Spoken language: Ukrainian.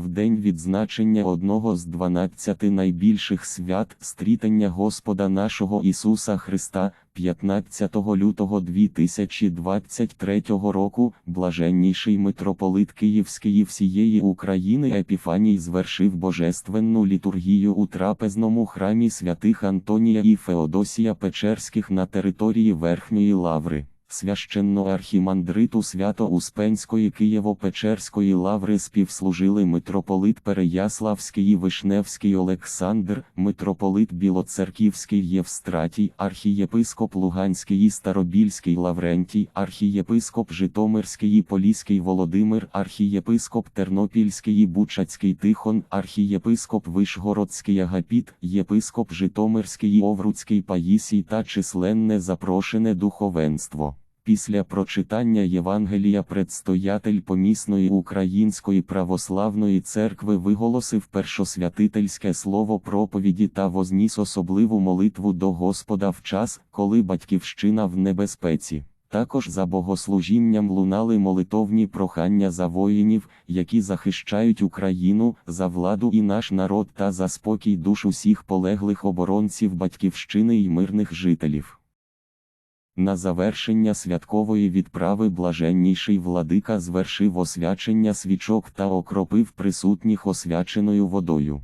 в день відзначення одного з дванадцяти найбільших свят стрітання Господа нашого Ісуса Христа, 15 лютого 2023 року, блаженніший митрополит Київський і всієї України Епіфаній звершив божественну літургію у трапезному храмі святих Антонія і Феодосія Печерських на території Верхньої Лаври. Священно архімандриту Свято-Успенської Києво-Печерської лаври співслужили митрополит Переяславський і Вишневський Олександр, митрополит Білоцерківський Євстратій, архієпископ Луганський і Старобільський Лаврентій, архієпископ Житомирський і Поліський Володимир, архієпископ Тернопільський і Бучацький Тихон, архієпископ Вишгородський Агапіт, єпископ Житомирський і Овруцький Паїсій та численне запрошене духовенство. Після прочитання Євангелія предстоятель помісної Української православної церкви виголосив першосвятительське слово проповіді та возніс особливу молитву до Господа в час, коли батьківщина в небезпеці. Також за богослужінням лунали молитовні прохання за воїнів, які захищають Україну, за владу і наш народ та за спокій душ усіх полеглих оборонців батьківщини й мирних жителів. На завершення святкової відправи блаженніший владика звершив освячення свічок та окропив присутніх освяченою водою.